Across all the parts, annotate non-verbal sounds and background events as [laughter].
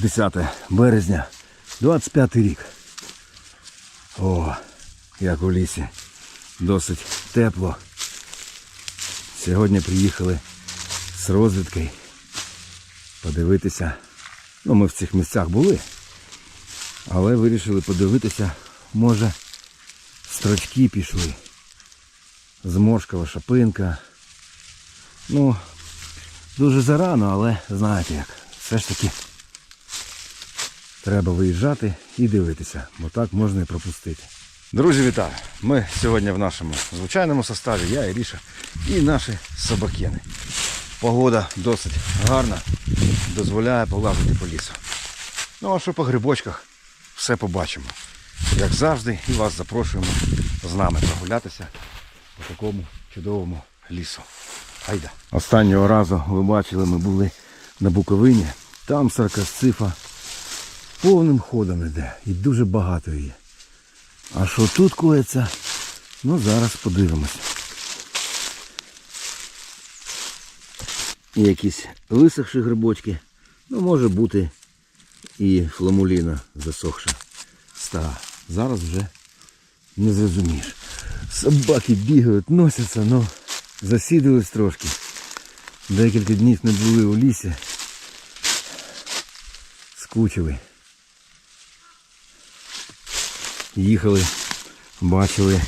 10 березня, 25 рік. О, як у лісі. Досить тепло. Сьогодні приїхали з розвідки подивитися. Ну, ми в цих місцях були, але вирішили подивитися, може, строчки пішли. Зморшкова шапинка. Ну, дуже зарано, але знаєте як, все ж таки треба виїжджати і дивитися, бо так можна і пропустити. Друзі, вітаю! Ми сьогодні в нашому звичайному составі, я, Іріша і наші собакени. Погода досить гарна, дозволяє полазити по лісу. Ну а що по грибочках, все побачимо. Як завжди, і вас запрошуємо з нами прогулятися по такому чудовому лісу. Айда. Останнього разу ви бачили, ми були на Буковині. Там саркасцифа повним ходом іде і дуже багато її. А що тут коїться? Ну зараз подивимось. Якісь висохші грибочки. Ну, може бути і фламуліна засохша. Стара. Зараз вже не зрозумієш. Собаки бігають, носяться, ну засідались трошки. Декілька днів не були у лісі. Скучили. Їхали, бачили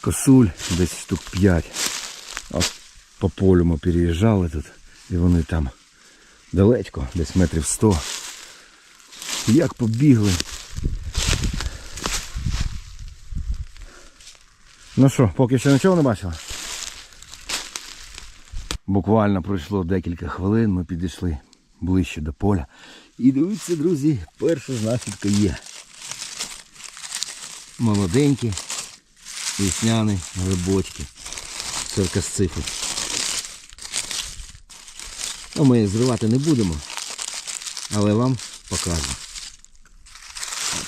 косуль десь штук 5. А по полю ми переїжджали тут. І вони там далечко, десь метрів 100. Як побігли. Ну що, поки що нічого не бачила? Буквально пройшло декілька хвилин, ми підійшли ближче до поля. І дивіться, друзі, перша знахідка є. Молоденькі, весняні грибочки. Циркасцифи. Ну, ми їх зривати не будемо, але вам покажу.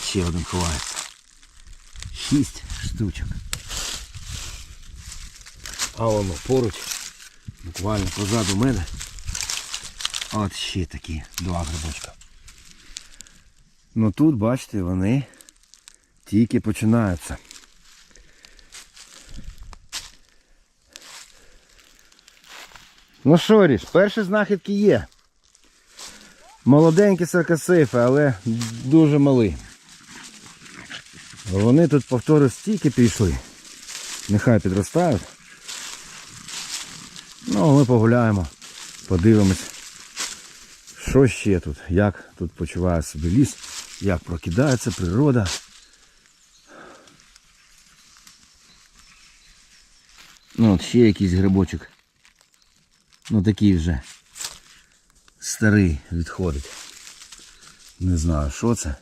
Ще один ховається. Шість штучок. А воно поруч, буквально позаду мене. От ще такі два грибочка. Ну тут, бачите, вони тільки починаються. Ну що, Ріш, перші знахідки є. Молоденькі саркасифи, але дуже малі. Вони тут, повторю, стільки пішли. Нехай підростають. Ну, ми погуляємо, подивимось, що ще тут, як тут почуває себе ліс, як прокидається природа. Ну, от ще якийсь грибочок. Ну такий вже старий відходить. Не знаю, що це.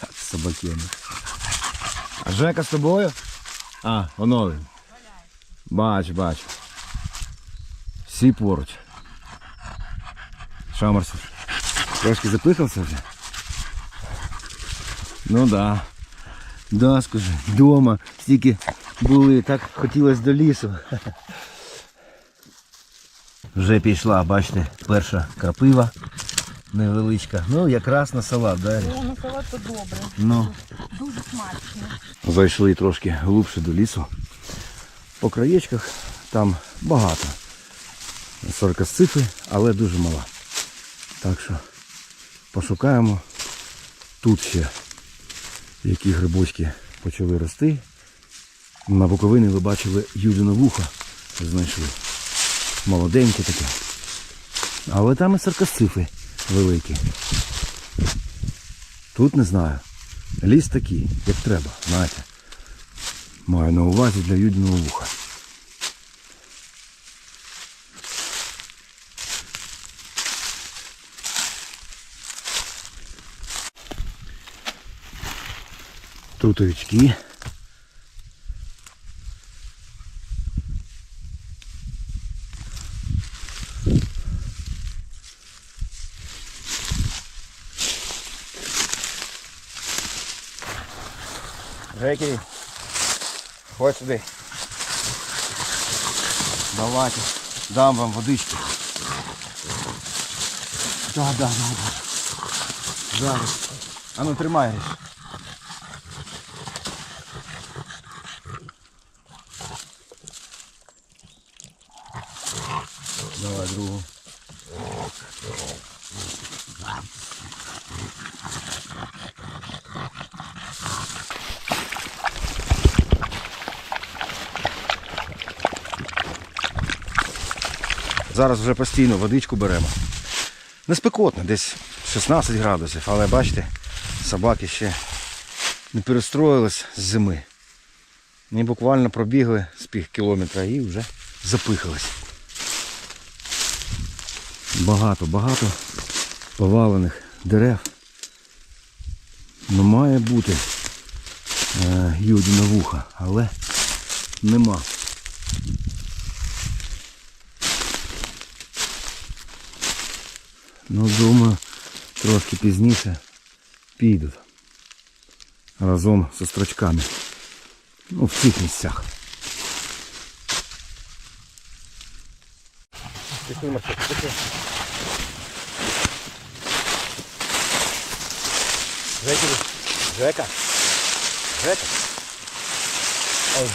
Так, собакени. А Жека з тобою? А, воно він. Бач, бач. Всі поруч. Що, Трошки запихався вже? Ну да. Да, скажи, дома стільки були, так хотілося до лісу. Вже пішла, бачите, перша крапива невеличка. Ну, якраз на салат, да? О, на салат то добре. Ну. Дуже смачно. Зайшли трошки глибше до лісу. По краєчках там багато. Сорокасцифи, але дуже мала. Так що пошукаємо тут ще які грибочки почали рости. На Буковині ви бачили Юдино вухо знайшли. Молоденьке таке. Але там і саркасцифи великі. Тут не знаю. Ліс такий, як треба, знаєте. Маю на увазі для юдиного вуха. Тут овічки. Жеки, ходь сюди. Давайте. дам вам водички. Да, да, да, да. Зараз. А ну тримай другу. Зараз вже постійно водичку беремо. Не спекотно, десь 16 градусів, але бачите, собаки ще не перестроїлись з зими. Вони буквально пробігли з пів кілометра і вже запихались. Багато, багато повалених дерев. Ну має бути е, юдіне вуха, але нема. Ну, думаю, трошки пізніше підуть. Разом зі строчками. Ну, в цих місцях. Пішли, Марчик, пішли. Жека, Жека. Жека. Ой,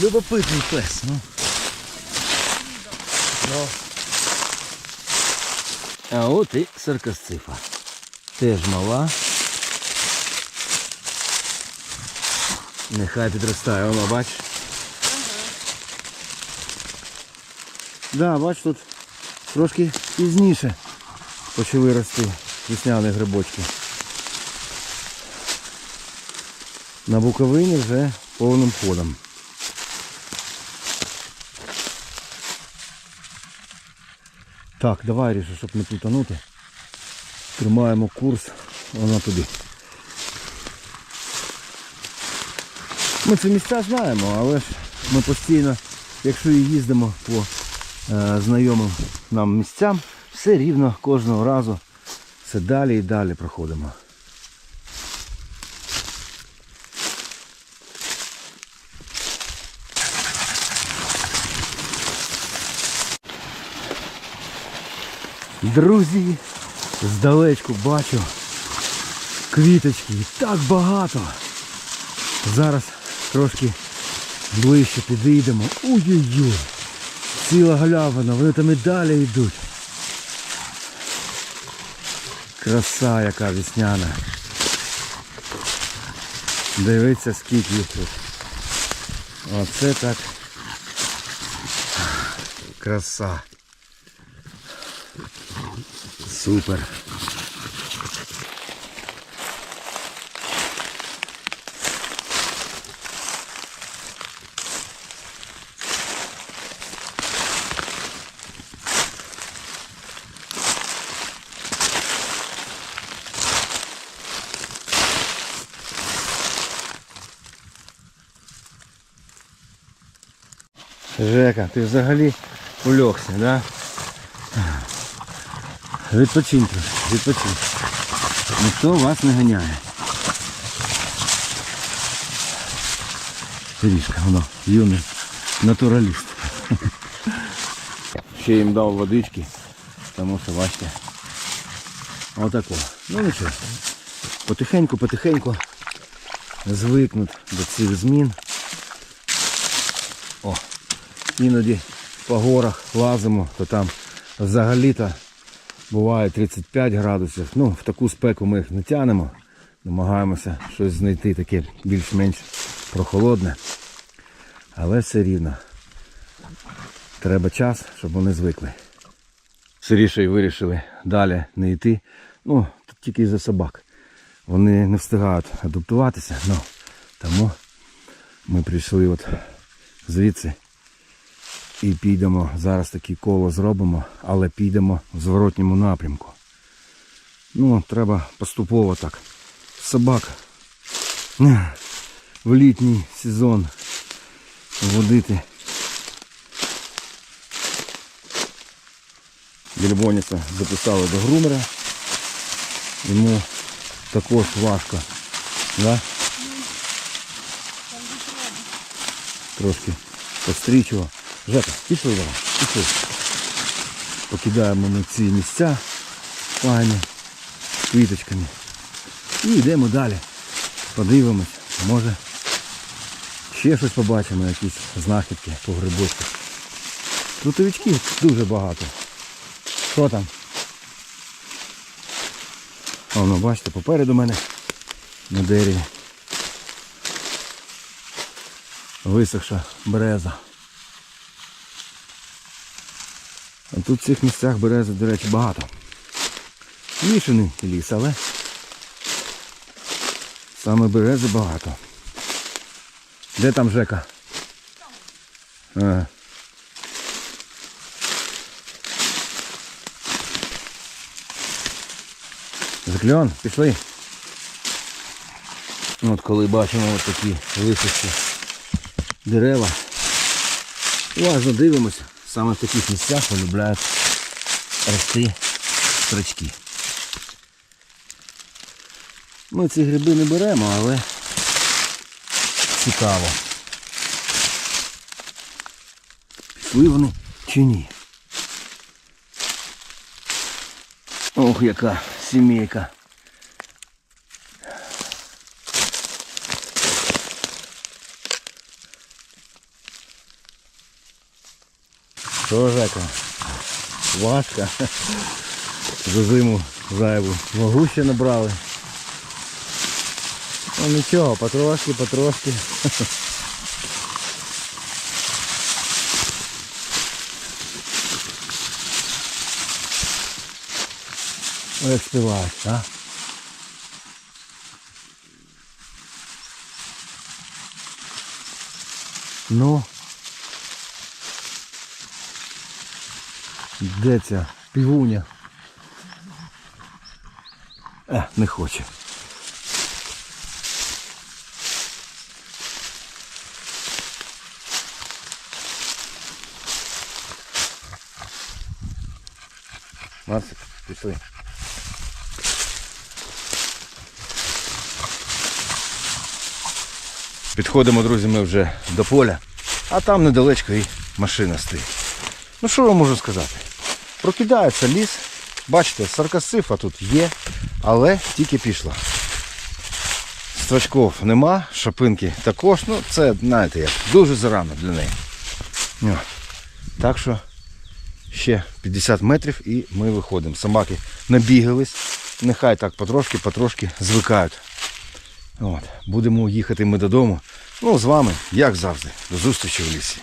Любопитний пес, ну. Ну. А от і саркасцифа. Теж мала. Нехай підростає, воно, бач. Да, бач, тут трошки пізніше почали рости весняні грибочки. На Буковині вже повним ходом. Так, давай рішу, щоб не плутанути. Тримаємо курс вона туди. Ми ці місця знаємо, але ж ми постійно, якщо і їздимо по знайомим нам місцям, все рівно кожного разу все далі і далі проходимо. Друзі, здалечку бачу квіточки так багато. Зараз трошки ближче підійдемо. Ой-ой-ой. Ціла галявина, вони там і далі йдуть. Краса яка весняна. Дивіться скільки їх тут. Оце так. Краса. Супер. Жека, ти взагалі улегся, да? Відпочинь трохи, відпочинь. Ніхто вас не ганяє. Ріжка, воно, юний натураліст. Ще їм дав водички, тому що бачите. Отако. Ну нічого. Потихеньку, потихеньку звикнуть до цих змін. О, іноді по горах лазимо, то там взагалі-то буває 35 градусів. Ну, в таку спеку ми їх не тянемо. Намагаємося щось знайти таке більш-менш прохолодне. Але все рівно. Треба час, щоб вони звикли. Сиріше вирішили далі не йти. Ну, тільки за собак. Вони не встигають адаптуватися, ну, тому ми прийшли от звідси і підемо, зараз таке коло зробимо, але підемо в зворотньому напрямку. Ну, треба поступово так. Собак в літній сезон водити. Більбоніса записали до грумера. Йому також важко. Да? Трошки пострічував. Жека, пішли давай. І? Покидаємо ми ці місця файні, квіточками. І йдемо далі. Подивимось, може ще щось побачимо, якісь знахідки по грибочку. Трутовичків дуже багато. Що там? Воно, бачите, попереду мене на дереві. Висохша береза. А тут в цих місцях берези, до речі, багато. Мішаний ліс, але саме берези багато. Де там Жека? Ага. Закльон, пішли. От коли бачимо от такі висохші дерева. Уважно дивимося. Саме в таких місцях полюбляють рости строчки. Ми ці гриби не беремо, але цікаво. Пішли вони чи ні? Ох, яка сімейка. Що Жека? Важко. За зиму зайву. Вагу ще набрали. Ну нічого, потрошки, потрошки. [laughs] Ой, як співають, а? Ну. Де ця півуня? Е, не хоче. Марсик, пішли. Підходимо, друзі, ми вже до поля, а там недалечко і машина стоїть. Ну що я можу сказати? Прокидається ліс. Бачите, саркасифа тут є, але тільки пішла. Строчков нема, шапинки також. Ну це, знаєте як, дуже зарано для неї. О. Так що ще 50 метрів і ми виходимо. Собаки набігались. Нехай так потрошки-потрошки звикають. От. Будемо їхати ми додому. Ну, з вами, як завжди. До зустрічі в лісі.